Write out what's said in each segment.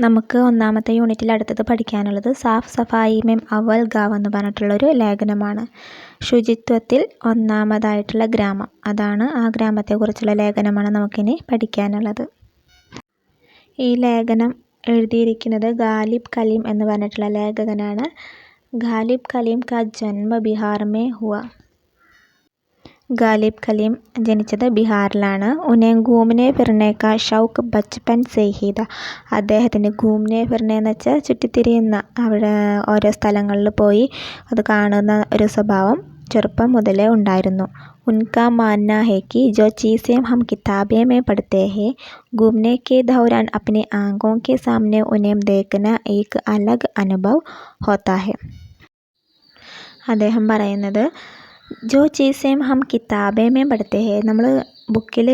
നമുക്ക് ഒന്നാമത്തെ യൂണിറ്റിൽ അടുത്തത് പഠിക്കാനുള്ളത് സാഫ് സഫായി മെം അവൽ ഗാവ് എന്ന് പറഞ്ഞിട്ടുള്ളൊരു ലേഖനമാണ്. ശുചിത്വത്തിൽ ഒന്നാമതായിട്ടുള്ള ഗ്രാമം. അതാണ് ആ ഗ്രാമത്തെക്കുറിച്ചുള്ള ലേഖനമാണ് നമുക്കിനി പഠിക്കാനുള്ളത്. ഈ ലേഖനം എഴുതിയിരിക്കുന്നത് ഗാലിബ് കലീം എന്ന് പറഞ്ഞിട്ടുള്ള ലേഖകനാണ്. ഗാലിബ് കലീം കാ ജന്മ ബിഹാർ മേ ഹുവ. ഗാലിബ് കലീം ജനിച്ചത് ബിഹാറിലാണ്. ഉനേം ഘൂംനെ ഫിർനെ കാ ഷൗക്ക് ബച്പൻ സെഹി അദ്ദേഹത്തിന് ഘൂംനെ ഫിർനെ എന്ന് വെച്ചാൽ ചുറ്റിത്തിരിയുന്ന അവിടെ ഓരോ സ്ഥലങ്ങളിൽ പോയി അത് കാണുന്ന ഒരു സ്വഭാവം ചെറുപ്പം മുതലേ ഉണ്ടായിരുന്നു. ഉൻകാ മാന്ന ഹെ കി ജോ ചീസേ ഹം കിതാബേ മേ പഠ്തേ ഹെ. ഘൂംനെ കെ ദൗരാൻ അപ്നെ ആംഖോം കെ സാംനെ ഉനേം ദേഖ്ന ഏക് അലഗ് അനുഭവ് ഹോത്ത ഹെ. അദ്ദേഹം പറയുന്നത് ജോ ചീസേം ഹം കിതാബേ മേ പഠിത്തേ ഹേ. നമ്മൾ ബുക്കിൽ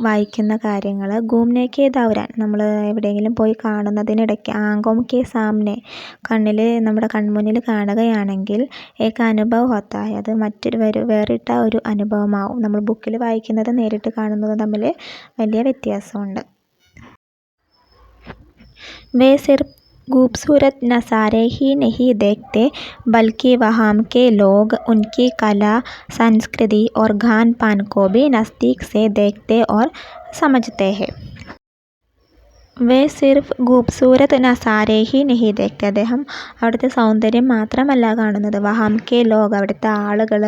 വായിക്കുന്ന കാര്യങ്ങൾ ഘൂമനെ ദൗരാൻ നമ്മൾ എവിടെയെങ്കിലും പോയി കാണുന്നതിനിടയ്ക്ക് ആങ്കോം കെ സാമനെ കണ്ണിൽ നമ്മുടെ കൺമുന്നിൽ കാണുകയാണെങ്കിൽ ഏക അനുഭവ് ഹോത്തായ. അത് മറ്റൊരു വേറെ വേറിട്ട ഒരു അനുഭവമാവും. നമ്മൾ ബുക്കിൽ വായിക്കുന്നത് നേരിട്ട് കാണുന്നത് തമ്മിൽ വലിയ വ്യത്യാസമുണ്ട്. വേ സിർഫ് खूबसूरत नज़ारे ही नहीं देखते, बल्कि वहाँ के लोग उनकी कला, संस्कृति और खान पान को भी नज़दीक से देखते और समझते हैं। വേ സിർഫ് ഖൂബ്സൂരത് നസാരേ ഹി നഹി ദേഖ്തേ അദ്ദേഹം അവിടുത്തെ സൗന്ദര്യം മാത്രമല്ല കാണുന്നത്. വഹാം കെ ലോക് അവിടുത്തെ ആളുകൾ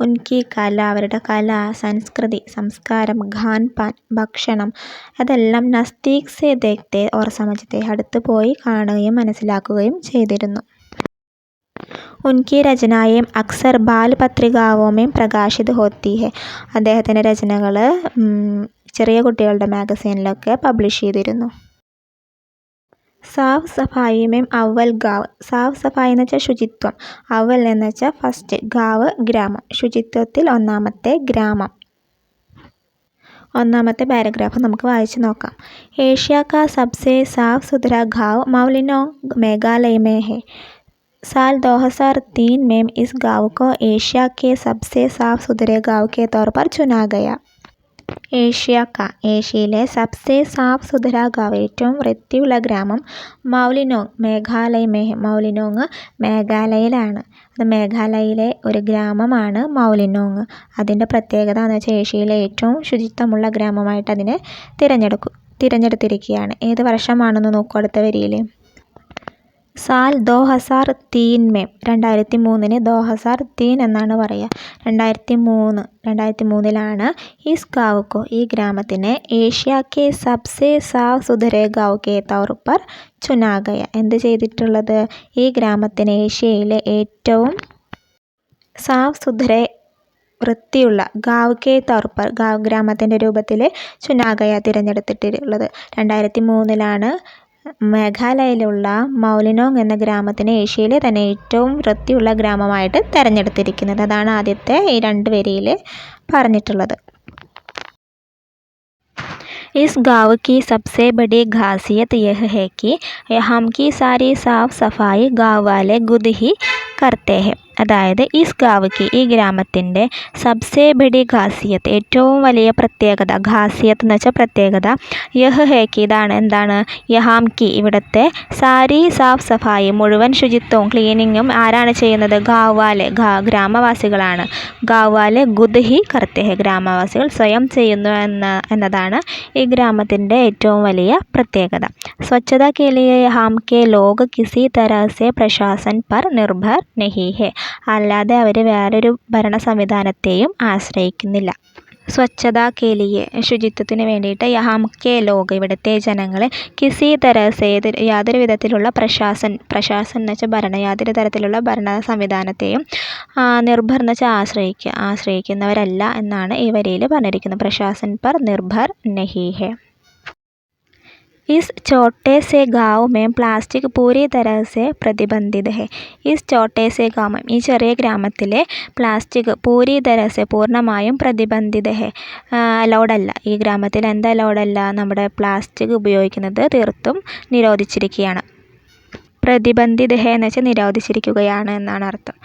ഉൻകി കല അവരുടെ കല സംസ്കൃതി സംസ്കാരം ഖാൻ പാൻ ഭക്ഷണം അതെല്ലാം നസ്തീക് സെ ദേഖ്തേ ഓർ സമജത്തെ അടുത്ത് പോയി കാണുകയും മനസ്സിലാക്കുകയും ചെയ്തിരുന്നു. ഉൻകി രചനായേം അക്സർ ബാൽ പത്രികാവോമേം പ്രകാശിത് ഹോത്തി ഹെ. അദ്ദേഹത്തിന്റെ രചനകൾ ചെറിയ കുട്ടികളുടെ മാഗസീനിലൊക്കെ പബ്ലിഷ് ചെയ്തിരുന്നു. സാഫ് സഫായി മെം അവൽ ഗാവ് സാഫ് സഫായി എന്ന് വെച്ചാൽ ശുചിത്വം അവൽ എന്ന് വെച്ചാൽ ഫസ്റ്റ് ഗാവ് ഗ്രാമം ശുചിത്വത്തിൽ ഒന്നാമത്തെ ഗ്രാമം ഒന്നാമത്തെ പാരഗ്രാഫ് നമുക്ക് വായിച്ചു നോക്കാം ഏഷ്യ കാ സബ്സെ സാഫ് സുഥര ഗാവ് മൗലിനോങ് മേഘാലയ മേ ഹെ साल 2003 में इस गांव को एशिया के सबसे साफ सुथरे गांव के तौर पर चुना गया ഏഷ്യ ക ഏഷ്യയിലെ സബ്സെ സാഫ് സുഥര ഗാവ് ഏറ്റവും വൃത്തിയുള്ള ഗ്രാമം മൗലിനോങ് മേഘാലയ മൗലിനോങ് മേഘാലയയിലാണ്. അത് മേഘാലയയിലെ ഒരു ഗ്രാമമാണ് മൗലിനോങ്. അതിന്റെ പ്രത്യേകത എന്ന് വെച്ചാൽ ഏഷ്യയിലെ ഏറ്റവും ശുചിത്വമുള്ള ഗ്രാമമായിട്ട് അതിനെ തിരഞ്ഞെടുക്കും തിരഞ്ഞെടുത്തിരിക്കുകയാണ്. ഏത് വർഷമാണെന്ന് നോക്കൂ അടുത്ത വരിയിൽ. സാൽ ദോ ഹസാർ തീൻ മേം. രണ്ടായിരത്തി മൂന്നിന് ദോ ഹസാർ തീൻ എന്നാണ് പറയുക. രണ്ടായിരത്തി മൂന്ന് രണ്ടായിരത്തി മൂന്നിലാണ് ഈ സ്കാവുക്കോ ഈ ഗ്രാമത്തിനെ ഏഷ്യ കെ സബ്സെ സാവ് സുധരെ ഗാവ് കെ തൗർ ചുനാഗയ. എന്ത് ചെയ്തിട്ടുള്ളത്? ഈ ഗ്രാമത്തിന് ഏഷ്യയിലെ ഏറ്റവും സാവ് സുധരെ വൃത്തിയുള്ള ഗാവ് കെ തർപ്പർ പർ ഗാവ് ഗ്രാമത്തിന്റെ രൂപത്തിൽ ചുനാഗയ തിരഞ്ഞെടുത്തിട്ടുള്ളത്. രണ്ടായിരത്തി മൂന്നിലാണ് മേഘാലയയിലുള്ള മൗലിനോങ് എന്ന ഗ്രാമത്തിനെ ഏഷ്യയിലെ തന്നെ ഏറ്റവും വൃത്തിയുള്ള ഗ്രാമമായിട്ട് തിരഞ്ഞെടുത്തിരിക്കുന്നത് അതാണ് ആദ്യത്തെ ഈ രണ്ട് വരിയിൽ പറഞ്ഞിട്ടുള്ളത് इस गाँव की सबसे बड़ी खासियत यह है कि यहाँ की सारी साफ सफाई गाँव वाले खुद ही करते हैं അതായത് ഈ സ്കാവ്ക്ക് ഈ ഗ്രാമത്തിന്റെ സബ്സെ ബഡി ഖാസിയത്ത് ഏറ്റവും വലിയ പ്രത്യേകത ഖാസിയത്ത് എന്ന് വെച്ചാൽ പ്രത്യേകത യഹ് ഹേക്ക് ഇതാണ്. എന്താണ്? യഹാം കി ഇവിടുത്തെ സാരി സാഫ് സഫായി മുഴുവൻ ശുചിത്വവും ക്ലീനിങ്ങും ആരാണ് ചെയ്യുന്നത്? ഗാവാലെ ഗ്രാമവാസികളാണ്. ഗാവാലെ ഗുദ്ഹി കർത്തേഹ് കർത്തെ ഗ്രാമവാസികൾ സ്വയം ചെയ്യുന്നു എന്ന എന്നതാണ് ഈ ഗ്രാമത്തിന്റെ ഏറ്റവും വലിയ പ്രത്യേകത. സ്വച്ഛത കെ ലിയെ യഹാം കെ ലോഗ് കിസി തരാസെ പ്രശാസൻ പർ നിർഭർ നഹി ഹെ അല്ലാതെ അവർ വേറൊരു ഭരണ സംവിധാനത്തെയും ആശ്രയിക്കുന്നില്ല. സ്വച്ഛത കേലിയെ ശുചിത്വത്തിന് വേണ്ടിയിട്ട് യഹാം കെ ലോക് ഇവിടുത്തെ ജനങ്ങളെ കിസി തരസ് യാതൊരു വിധത്തിലുള്ള പ്രശാസൻ പ്രശാസൻ എന്ന് വെച്ചാൽ ഭരണ യാതൊരു തരത്തിലുള്ള ഭരണ സംവിധാനത്തെയും നിർഭർ എന്ന് വെച്ചാൽ ആശ്രയിക്കുക ആശ്രയിക്കുന്നവരല്ല എന്നാണ് ഈ വരിയിൽ പറഞ്ഞിരിക്കുന്നത്. പ്രശാസൻ പർ നിർഭർ നഹി ഹെ इस छोटे से गांव में പ്ലാസ്റ്റിക് പൂരി तरह से പ്രതിബന്ധിത് है. ഇസ് ചോട്ടെ സെ ഗാവം ഈ ചെറിയ ഗ്രാമത്തിലെ പ്ലാസ്റ്റിക് പൂരി തരഹ് പൂർണമായും പ്രതിബന്ധിത് ഹെ. അലൗഡ് അല്ല ഈ ഗ്രാമത്തിൽ എന്ത് അലൗഡ് അല്ല നമ്മുടെ പ്ലാസ്റ്റിക് ഉപയോഗിക്കുന്നത് തീർത്തും നിരോധിച്ചിരിക്കുകയാണ്. പ്രതിബന്ധിത് ഹെ എന്ന് വെച്ചാൽ നിരോധിച്ചിരിക്കുകയാണ് എന്നാണ് അർത്ഥം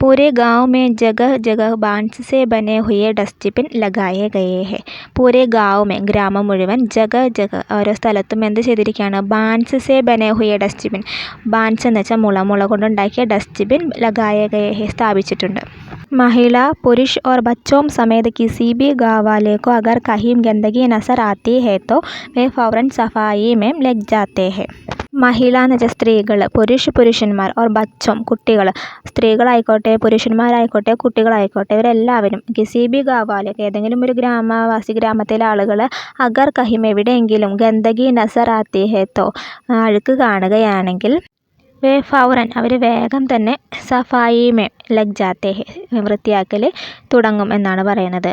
പൂരെ ഗാവ് മേ ജഗഹ് ജഗഹ് ബാൻസ് സെ ബനെ ഹുയെ ഡസ്റ്റ്ബിൻ ലഗായെ ഗയേ ഹെ പൂരെ ഗാവ് മേ ഗ്രാമം മുഴുവൻ ജഗഹ് ജഗഹ് ഓരോ സ്ഥലത്തും എന്ത് ചെയ്തിരിക്കുകയാണ് ബാൻസ് സെ ബനെ ഹുയെ ഡസ്റ്റ്ബിൻ ബാൻസ് എന്ന് വെച്ചാൽ മുള മുള കൊണ്ടുണ്ടാക്കിയ ഡസ്റ്റ്ബിൻ ലഗായെ ഗയേ ഹെ സ്ഥാപിച്ചിട്ടുണ്ട് महिला पुरुष और बच्चों समेत किसी भी गाँव वाले को अगर कहीं गंदगी नज़र आती है तो वे फ़ौरन सफाई में लग जाते हैं മഹിള എന്ന് വെച്ചാൽ സ്ത്രീകൾ പുരുഷ പുരുഷന്മാർ ഓർ ബച്ചം കുട്ടികൾ സ്ത്രീകളായിക്കോട്ടെ പുരുഷന്മാരായിക്കോട്ടെ കുട്ടികളായിക്കോട്ടെ ഇവരെല്ലാവരും കിസി ബി ഏതെങ്കിലും ഒരു ഗ്രാമവാസി ഗ്രാമത്തിലെ ആളുകൾ അഗർ കഹിം എവിടെയെങ്കിലും ഗന്ദഗി നസർ ആത്തി ഹേത്തോ അഴുക്ക് കാണുകയാണെങ്കിൽ വേ ഫൗറൻ അവർ വേഗം തന്നെ സഫായിമേ ലഗ് ജാത്തെ വൃത്തിയാക്കൽ തുടങ്ങും എന്നാണ് പറയുന്നത്.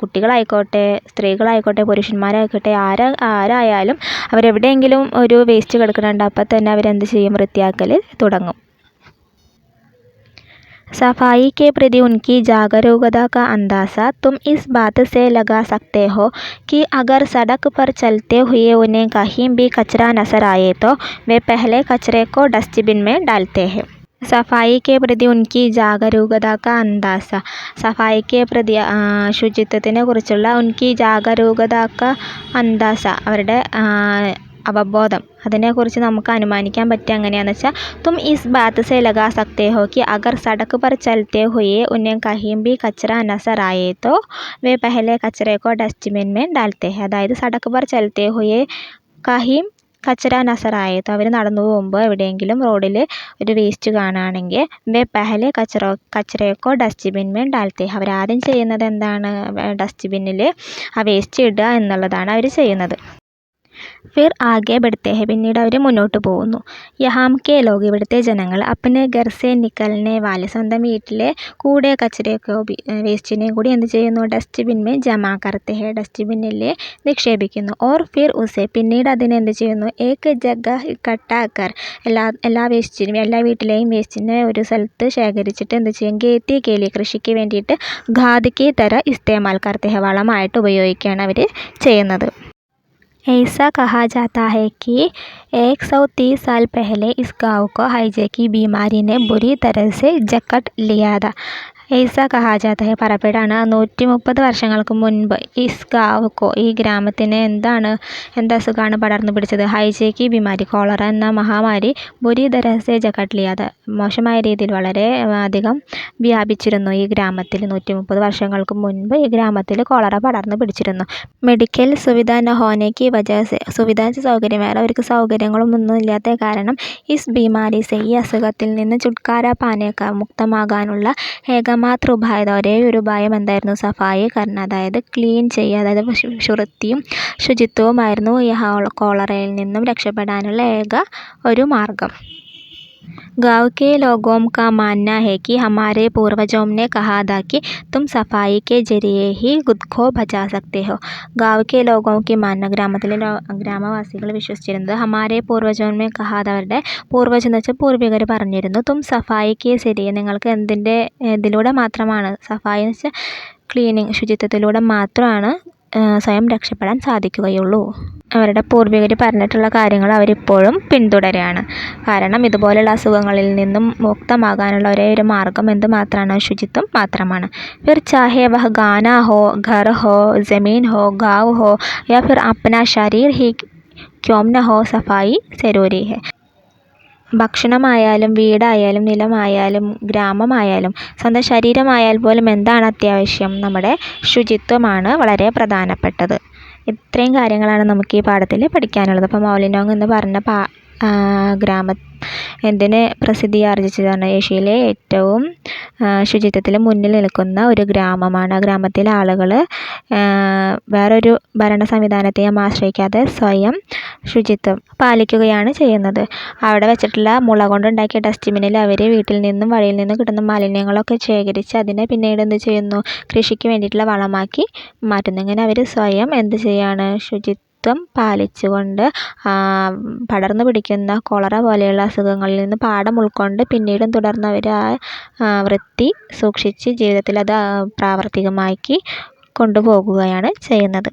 കുട്ടികളായിക്കോട്ടെ സ്ത്രീകളായിക്കോട്ടെ പുരുഷന്മാരായിക്കോട്ടെ ആരാ ആരായാലും അവരെവിടെയെങ്കിലും ഒരു വേസ്റ്റ് കിടക്കുന്നുണ്ട് അപ്പം തന്നെ അവരെന്ത് ചെയ്യും? വൃത്തിയാക്കൽ തുടങ്ങും. सफाई के प्रति उनकी जागरूकता का अंदाज़ा तुम इस बात से लगा सकते हो कि अगर सड़क पर चलते हुए उन्हें कहीं भी कचरा नज़र आए तो वे पहले कचरे को डस्टबिन में डालते हैं സഫായി കെ പ്രതി ഉൻകി ജാഗരൂകത ക അന്താസ സഫായിക്ക് പ്രതി ശുചിത്വത്തിനെ കുറിച്ചുള്ള ഉൻകി ജാഗരൂകത ക അന്താസ അവരുടെ അവബോധം. അതിനെക്കുറിച്ച് നമുക്ക് അനുമാനിക്കാൻ പറ്റുക എങ്ങനെയാണെന്ന് വെച്ചാൽ തും ഇസ് ബാത്ത് സെ ലഗാ സക്തേ ഹോക്കി അഗർ സടക്ക് പർ ചലത്തേ ഹുയെ ഉന്നെ കഹീം ബി കച്ചറ നസർ വേ പെഹലെ കച്ചറേക്കോ ഡസ്റ്റ്ബിൻ മേ ഡാൽത്തേ അതായത് സടക്ക് പർ ചലത്തേ ഹുയെ കഹീം കച്ചറ നസർ അവർ നടന്നു പോകുമ്പോൾ എവിടെയെങ്കിലും റോഡിൽ ഒരു വേസ്റ്റ് കാണുകയാണെങ്കിൽ വേ പെഹലെ കച്ചറോ കച്ചറേക്കോ ഡസ്റ്റ്ബിൻ മേ ഡാൽത്തേ അവർ ആദ്യം ചെയ്യുന്നത് എന്താണ്? ഡസ്റ്റ്ബിന്നിൽ ആ വേസ്റ്റ് ഇടുക എന്നുള്ളതാണ് അവർ ചെയ്യുന്നത്. ഫിർ ആകെ ബഡ്ത്തെ ഹെ പിന്നീട് അവർ മുന്നോട്ട് പോകുന്നു. യഹാം കെ ലോഗ് ഇവിടുത്തെ ജനങ്ങൾ. അപ്പനെ ഗർസെ നിക്കലിനെ വാലെ. സ്വന്തം വീട്ടിലെ കൂടെ കച്ചറയൊക്കെ വേസ്റ്റിനെയും കൂടി എന്ത് ചെയ്യുന്നു? ഡസ്റ്റ്ബിന്മേ ജമാ കർത്തെ ഹെ ഡസ്റ്റ്ബിന്നിൽ നിക്ഷേപിക്കുന്നു. ഓർ ഫിർ ഉസെ. പിന്നീട് അതിനെ എന്ത് ചെയ്യുന്നു? ഏക്ക് ജഗ കട്ടാക്കർ എല്ലാ എല്ലാ വേസ്റ്റിനും എല്ലാ വീട്ടിലെയും വേസ്റ്റിനെ ഒരു സ്ഥലത്ത് ശേഖരിച്ചിട്ട് എന്ത് ചെയ്യും? ഗേത്തി കേലി കൃഷിക്ക് വേണ്ടിയിട്ട് ഖാദിക്ക് തര ഇസ്തേമാൽ കർത്തെ വളമായിട്ട് ഉപയോഗിക്കുകയാണ് അവർ ചെയ്യുന്നത്. ऐसा कहा जाता है कि 130 साल पहले इस गाँव को हाइजे की बीमारी ने बुरी तरह से जकड़ लिया था। ഐസ കഹാജാത്ത പറപ്പെടാണ്. നൂറ്റി മുപ്പത് വർഷങ്ങൾക്ക് മുൻപ് ഇസ് ഗാവ്കോ ഈ ഗ്രാമത്തിന് എന്താണ് എന്താ അസുഖമാണ് പടർന്നു പിടിച്ചത്? ഹൈജേക്കി ബിമാരി കോളറ എന്ന മഹാമാരി ബുരി ദരസെ ജക്കട്ലിയാത് മോശമായ രീതിയിൽ വളരെ അധികം വ്യാപിച്ചിരുന്നു ഈ ഗ്രാമത്തിൽ. നൂറ്റി മുപ്പത് വർഷങ്ങൾക്ക് മുൻപ് ഈ ഗ്രാമത്തിൽ കോളറ പടർന്നു പിടിച്ചിരുന്നു. മെഡിക്കൽ സുവിധ നഹോനയ്ക്ക് വജാസെ സുവിധ സൗകര്യം. വേറെ അവർക്ക് സൗകര്യങ്ങളൊന്നും ഇല്ലാത്ത കാരണം ഇസ് ബിമാരി സെ ഈ അസുഖത്തിൽ നിന്ന് ചുട്കാര പാനേക്ക മുക്തമാകാനുള്ള ഏക മാത്ര ഉപായം ഒരേ ഒരു ഉപായം എന്തായിരുന്നു സഫായി കാരണം അതായത് ക്ലീൻ ചെയ്യുക അതായത് ശുചിത്വവും ശുചിത്വവുമായിരുന്നു. ഈ കോളറയിൽ നിന്നും രക്ഷപ്പെടാനുള്ള ഏക ഒരു മാർഗം. गाँव के लोगों का मानना है कि हमारे पूर्वजों ने कहा था कि तुम सफाई के जरिए ही खुद को बचा सकते हो गाँव के लोगों की മാന ഗ്രാമത്തിലെ ഗ്രാമവാസികൾ വിശ്വസിച്ചിരുന്നത് ഹമാരെ പൂർവജന്മെ കഹാത് അവരുടെ പൂർവജം എന്ന് വെച്ചാൽ പൂർവികർ പറഞ്ഞിരുന്നു തും സഫായിക്ക് ശരി നിങ്ങൾക്ക് എന്തിൻ്റെ ഇതിലൂടെ മാത്രമാണ് സഫായി എന്ന് വെച്ചാൽ ക്ലീനിങ് ശുചിത്വത്തിലൂടെ മാത്രമാണ് സ്വയം രക്ഷപ്പെടാൻ സാധിക്കുകയുള്ളൂ. അവരുടെ പൂർവികർ പറഞ്ഞിട്ടുള്ള കാര്യങ്ങൾ അവരിപ്പോഴും പിന്തുടരുകയാണ് കാരണം ഇതുപോലെയുള്ള അസുഖങ്ങളിൽ നിന്നും മുക്തമാകാനുള്ള ഒരേ ഒരു മാർഗം എന്ത് മാത്രമാണ് ശുചിത്വം മാത്രമാണ്. ഫിർ ചാഹെ വഹ ഗാന ഹോ ഘർ ഹോ ജമീൻ ഹോ ഗാവ് ഹോ യാ ഫിർ അപ്ന ശരീർ ഹി ക്യോം ന ഹോ സഫായി സെരൂരി ഹെ. ഭക്ഷണമായാലും വീടായാലും നിലമായാലും ഗ്രാമമായാലും സ്വന്തം ശരീരമായാൽ പോലും എന്താണ് അത്യാവശ്യം? നമ്മുടെ ശുചിത്വമാണ് വളരെ പ്രധാനപ്പെട്ടത്. ഇത്രയും കാര്യങ്ങളാണ് നമുക്ക് ഈ പാഠത്തിൽ പഠിക്കാനുള്ളത്. അപ്പോൾ മൗലിനോങ് എന്ന് പറഞ്ഞ പാ ഗ്രാമ എന്തിന് പ്രസിദ്ധി ആർജിച്ചതാണ് ഏഷ്യയിലെ ഏറ്റവും ശുചിത്വത്തിൽ മുന്നിൽ നിൽക്കുന്ന ഒരു ഗ്രാമമാണ്. ആ ഗ്രാമത്തിലെ ആളുകൾ വേറൊരു ഭരണ സംവിധാനത്തെയും ആശ്രയിക്കാതെ സ്വയം ശുചിത്വം പാലിക്കുകയാണ് ചെയ്യുന്നത്. അവിടെ വെച്ചിട്ടുള്ള മുള കൊണ്ടുണ്ടാക്കിയ ഡസ്റ്റ്ബിന്നിൽ അവർ വീട്ടിൽ നിന്നും വഴിയിൽ നിന്നും കിട്ടുന്ന മാലിന്യങ്ങളൊക്കെ ശേഖരിച്ച് അതിനെ പിന്നീട് എന്ത് ചെയ്യുന്നു? കൃഷിക്ക് വേണ്ടിയിട്ടുള്ള വളമാക്കി മാറ്റുന്നു. ഇങ്ങനെ അവർ സ്വയം എന്ത് ചെയ്യാണ്? ശുചിത്വം പാലിച്ചുകൊണ്ട് പടർന്നു പിടിക്കുന്ന കോളറ പോലെയുള്ള അസുഖങ്ങളിൽ നിന്ന് പാഠം ഉൾക്കൊണ്ട് പിന്നീടും തുടർന്ന് ആ വൃത്തി സൂക്ഷിച്ച് ജീവിതത്തിലത് പ്രാവർത്തികമാക്കി കൊണ്ടുപോകുകയാണ് ചെയ്യുന്നത്.